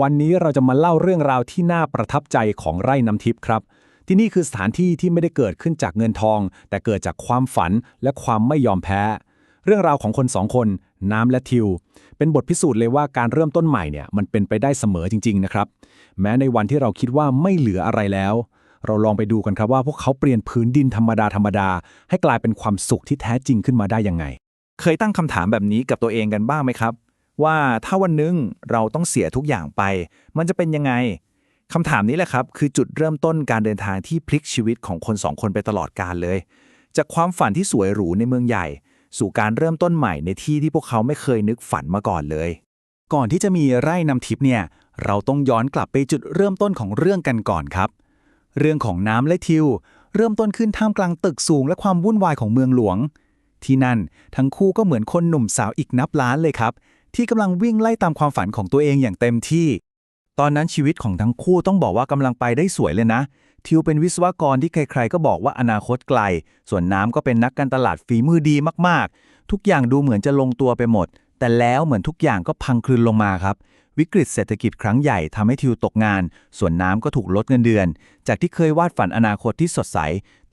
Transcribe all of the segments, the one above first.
วันนี้เราจะมาเล่าเรื่องราวที่น่าประทับใจของไร่น้ำทิพย์ครับ ที่นี่คือสถานที่ที่ไม่ได้เกิดขึ้นจากเงินทอง แต่เกิดจากความฝันและความไม่ยอมแพ้ เรื่องราวของคนสองคน น้ำและทิว เป็นบทพิสูจน์เลยว่าการเริ่มต้นใหม่เนี่ยมันเป็นไปได้เสมอจริง ๆ นะครับ แม้ในวันที่เราคิดว่าไม่เหลืออะไรแล้ว เราลองไปดูกันครับว่าพวกเขาเปลี่ยนพื้นดินธรรมดาธรรมดาๆให้กลายเป็นความสุขที่แท้จริงขึ้นมาได้ยังไง เคยตั้งคำถามแบบนี้กับตัวเองกันบ้างไหมครับ ว่าถ้าวันหนึงเราต้องเสียทุกอย่างไป มันจะเป็นยังไงคำถามนี้แหละครับ คือจุดเริ่มต้นการเดินทางที่พลิกชีวิตของคนสองคนไปตลอดกาลเลย จากความฝันที่สวยหรูในเมืองใหญ่ สู่การเริ่มต้นใหม่ในที่ที่พวกเขาไม่เคยนึกฝันมาก่อนเลย ก่อนที่จะมีไร่นำทิพย์เนี่ยเราต้องย้อนกลับไปจุดเริ่มต้นของเรื่องกันก่อนครับ เรื่องของน้ำและทิว เริ่มต้นขึ้นท่ามกลางตึกสูงและความวุ่นวายของเมืองหลวง ที่นั่นทั้งคู่ก็เหมือนคนหนุ่มสาวอีกนับล้านเลยครับ ที่กำลังวิ่งไล่ตามความฝันของตัวเองอย่างเต็มที่ ตอนนั้นชีวิตของทั้งคู่ต้องบอกว่ากำลังไปได้สวยเลยนะ ทิวเป็นวิศวกรที่ใครๆ ก็บอกว่าอนาคตไกล ส่วนน้ำก็เป็นนักการตลาดฝีมือดีมากๆ ทุกอย่างดูเหมือนจะลงตัวไปหมด แต่แล้วเหมือนทุกอย่างก็พังคลืนลงมาครับวิกฤตเศรษฐกิจครั้งใหญ่ทำให้ทิวตกงาน ส่วนน้ำก็ถูกลดเงินเดือน จากที่เคยวาดฝันอนาคตที่สดใส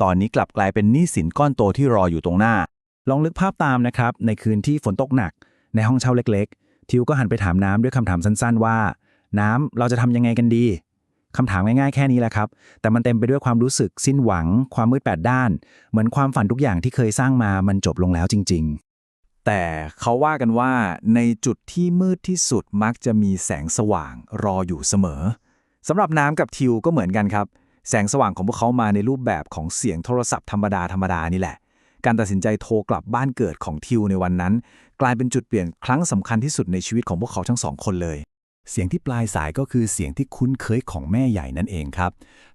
ตอนนี้กลับกลายเป็นหนี้สินก้อนโตที่รออยู่ตรงหน้า ลองนึกภาพตามนะครับ ในคืนที่ฝนตกหนัก ในห้องเช่าเล็กๆ ทิวก็หันไปถามน้ำด้วยคำถามสั้นๆ ว่า น้ำเราจะทำยังไงกันดีคำถามง่ายๆ แค่นี้แหละครับ แต่มันเต็มไปด้วยความรู้สึกสิ้นหวัง ความมืดแปดด้าน เหมือนความฝันทุกอย่างที่เคยสร้างมามันจบลงแล้วจริง ๆแต่เขาว่ากันว่าในจุดที่มืดที่สุดมักจะมีแสงสว่างรออยู่เสมอสำหรับน้ำกับทิวก็เหมือนกันครับ แสงสว่างของพวกเขามาในรูปแบบของเสียงโทรศัพท์ธรรมดาธรรมดานี่แหละ การตัดสินใจโทรกลับบ้านเกิดของทิวในวันนั้น กลายเป็นจุดเปลี่ยนครั้งสำคัญที่สุดในชีวิตของพวกเขาทั้งสองคนเลย เสียงที่ปลายสายก็คือเสียงที่คุ้นเคยของแม่ใหญ่นั่นเองครับ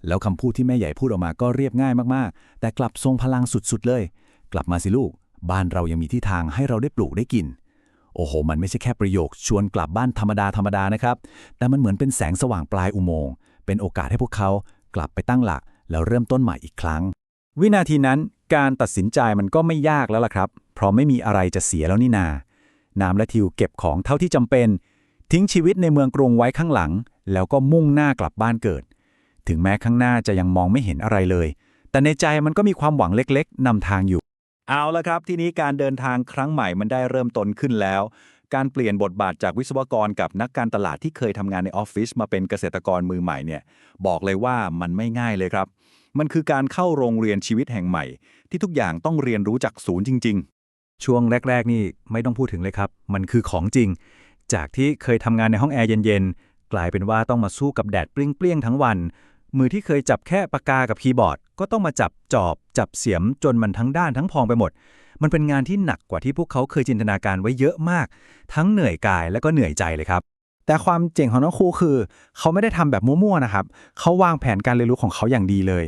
แล้วคำพูดที่แม่ใหญ่พูดออกมาก็เรียบง่ายมากๆ แต่กลับทรงพลังสุดๆเลย กลับมาสิลูก บ้านเรายังมีที่ทางให้เราได้ปลูกได้กินโอ้โห มันไม่ใช่แค่ประโยคชวนกลับบ้านธรรมดาธรรมดานะครับ แต่มันเหมือนเป็นแสงสว่างปลายอุโมงค์ เป็นโอกาสให้พวกเขากลับไปตั้งหลัก แล้วเริ่มต้นใหม่อีกครั้ง วินาทีนั้น การตัดสินใจมันก็ไม่ยากแล้วล่ะครับ เพราะไม่มีอะไรจะเสียแล้วนี่นา น้ำและทิวเก็บของเท่าที่จำเป็น ทิ้งชีวิตในเมืองกรุงไว้ข้างหลัง แล้วก็มุ่งหน้ากลับบ้านเกิด ถึงแม้ข้างหน้าจะยังมองไม่เห็นอะไรเลย แต่ในใจมันก็มีความหวังเล็กๆนำทางอยู่ เอาละครับ ทีนี้การเดินทางครั้งใหม่มันได้เริ่มต้นขึ้นแล้ว การเปลี่ยนบทบาทจากวิศวกรกับนักการตลาดที่เคยทำงานในออฟฟิศมาเป็นเกษตรกรมือใหม่เนี่ยบอกเลยว่ามันไม่ง่ายเลยครับ มันคือการเข้าโรงเรียนชีวิตแห่งใหม่ ที่ทุกอย่างต้องเรียนรู้จากศูนย์จริง ๆ ช่วงแรก ๆ นี่ไม่ต้องพูดถึงเลยครับ มันคือของจริง จากที่เคยทำงานในห้องแอร์เย็น ๆ กลายเป็นว่าต้องมาสู้กับแดดเปรี้ยงๆ ทั้งวัน มือที่เคยจับแค่ปากกากับคีย์บอร์ด ก็ต้องมาจับจอบ จับเสียมจนมันทั้งด้านทั้งพองไปหมด มันเป็นงานที่หนักกว่าที่พวกเขาเคยจินตนาการไว้เยอะมาก ทั้งเหนื่อยกายและก็เหนื่อยใจเลยครับแต่ความเจ๋งของน้องครูคือ เขาไม่ได้ทำแบบมั่วๆนะครับ เขาวางแผนการเรียนรู้ของเขาอย่างดีเลย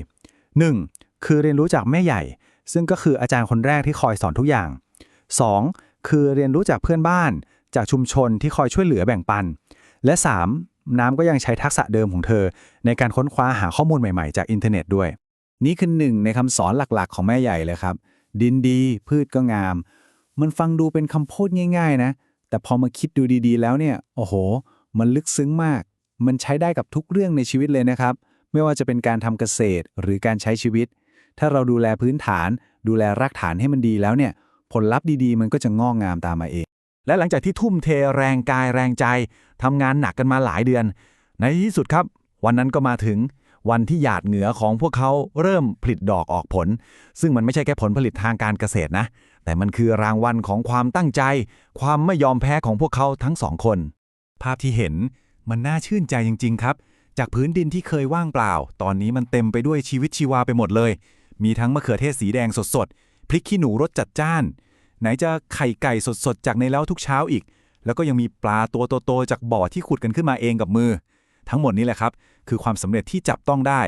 1. คือเรียนรู้จากแม่ใหญ่ ซึ่งก็คืออาจารย์คนแรกที่คอยสอนทุกอย่าง 2. คือเรียนรู้จากเพื่อนบ้าน จากชุมชนที่คอยช่วยเหลือแบ่งปัน และ 3. น้ำก็ยังใช้ทักษะเดิมของเธอ ในการค้นคว้าหาข้อมูลใหม่ๆ จากอินเทอร์เน็ตด้วย นี่คือหนึ่งในคำสอนหลักๆ ของแม่ใหญ่เลยครับ ดินดีพืชก็งาม มันฟังดูเป็นคำพูดง่าย ๆ นะ แต่พอมาคิดดูดีๆ แล้วเนี่ย โอ้โห มันลึกซึ้งมาก มันใช้ได้กับทุกเรื่องในชีวิตเลยนะครับ ไม่ว่าจะเป็นการทำเกษตรหรือการใช้ชีวิต ถ้าเราดูแลพื้นฐาน ดูแลรากฐานให้มันดีแล้วเนี่ย ผลลัพธ์ดีๆ มันก็จะงอกงามตามมาเอง และหลังจากที่ทุ่มเทแรงกายแรงใจทำงานหนักกันมาหลายเดือน ในที่สุดครับ วันนั้นก็มาถึงวันที่หยาดเหงื่อของพวกเขาเริ่มผลิดอกออกผล ซึ่งมันไม่ใช่แค่ผลผลิตทางการเกษตรนะ แต่มันคือรางวัลของความตั้งใจ ความไม่ยอมแพ้ของพวกเขาทั้งสองคน ภาพที่เห็นมันน่าชื่นใจจริง ๆ ครับ จากพื้นดินที่เคยว่างเปล่า ตอนนี้มันเต็มไปด้วยชีวิตชีวาไปหมดเลย มีทั้งมะเขือเทศสีแดงสดๆ พริกขี้หนูรสจัดจ้าน ไหนจะไข่ไก่สดๆ จากในเล้าทุกเช้าอีก แล้วก็ยังมีปลาตัวโตๆ จากบ่อที่ขุดกันขึ้นมาเองกับมือ ทั้งหมดนี้แหละครับ คือความสำเร็จที่จับต้องได้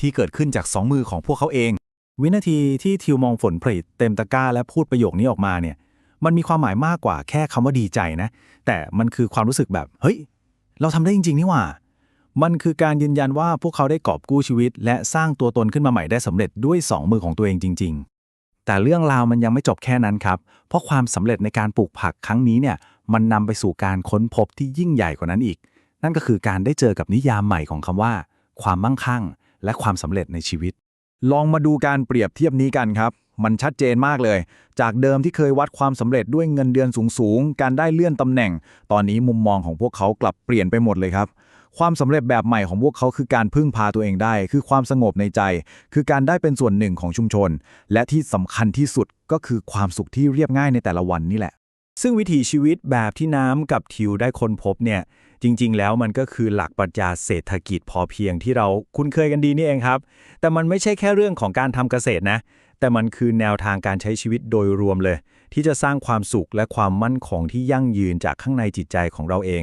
ที่เกิดขึ้นจากสองมือของพวกเขาเอง วินาทีที่ทิวมองฝนผลิตเต็มตะกร้าและพูดประโยคนี้ออกมาเนี่ย มันมีความหมายมากกว่าแค่คำว่าดีใจนะ แต่มันคือความรู้สึกแบบ เฮ้ย เราทำได้จริงๆนี่หว่า มันคือการยืนยันว่าพวกเขาได้กอบกู้ชีวิต และสร้างตัวตนขึ้นมาใหม่ได้สำเร็จด้วยสองมือของตัวเองจริง ๆ แต่เรื่องราวมันยังไม่จบแค่นั้นครับ เพราะความสำเร็จในการปลูกผักครั้งนี้เนี่ยมันนำไปสู่การค้นพบที่ยิ่งใหญ่กว่านั้นอีก นั่นก็คือการได้เจอกับนิยามใหม่ของคำว่า ความมั่งคั่ง และความสำเร็จในชีวิต ลองมาดูการเปรียบเทียบนี้กันครับมันชัดเจนมากเลย จากเดิมที่เคยวัดความสำเร็จด้วยเงินเดือนสูงๆ การได้เลื่อนตำแหน่ง ตอนนี้มุมมองของพวกเขากลับเปลี่ยนไปหมดเลยครับ ความสำเร็จแบบใหม่ของพวกเขาคือการพึ่งพาตัวเองได้ คือความสงบในใจ คือการได้เป็นส่วนหนึ่งของชุมชน และที่สำคัญที่สุดก็คือความสุขที่เรียบง่ายในแต่ละวันนี่แหละ ซึ่งวิถีชีวิตแบบที่น้ำกับทิวได้ค้นพบเนี่ยจริง ๆ แล้วมันก็คือหลักปรัชญาเศรษฐกิจพอเพียงที่เราคุ้นเคยกันดีนี่เองครับ แต่มันไม่ใช่แค่เรื่องของการทำเกษตรนะแต่มันคือแนวทางการใช้ชีวิตโดยรวมเลย ที่จะสร้างความสุขและความมั่นคงที่ยั่งยืนจากข้างในจิตใจของเราเอง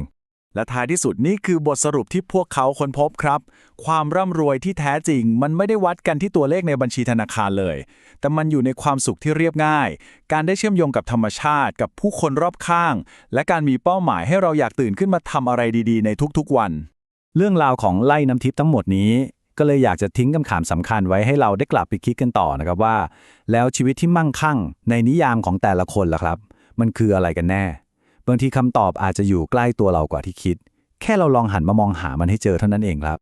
และท้ายที่สุดนี่คือบทสรุปที่พวกเขาค้นพบครับ ความร่ำรวยที่แท้จริง มันไม่ได้วัดกันที่ตัวเลขในบัญชีธนาคารเลย แต่มันอยู่ในความสุขที่เรียบง่าย การได้เชื่อมโยงกับธรรมชาติ กับผู้คนรอบข้าง และการมีเป้าหมายให้เราอยากตื่นขึ้นมาทำอะไรดีๆ ในทุกๆวัน เรื่องราวของไล่น้ำทิพย์ทั้งหมดนี้ ก็เลยอยากจะทิ้งคำถามสำคัญไว้ให้เราได้กลับไปคิดกันต่อนะครับว่า แล้วชีวิตที่มั่งคั่ง ในนิยามของแต่ละคนล่ะครับ มันคืออะไรกันแน่ บางทีคำตอบอาจจะอยู่ใกล้ตัวเรากว่าที่คิด แค่เราลองหันมามองหามันให้เจอเท่านั้นเองครับ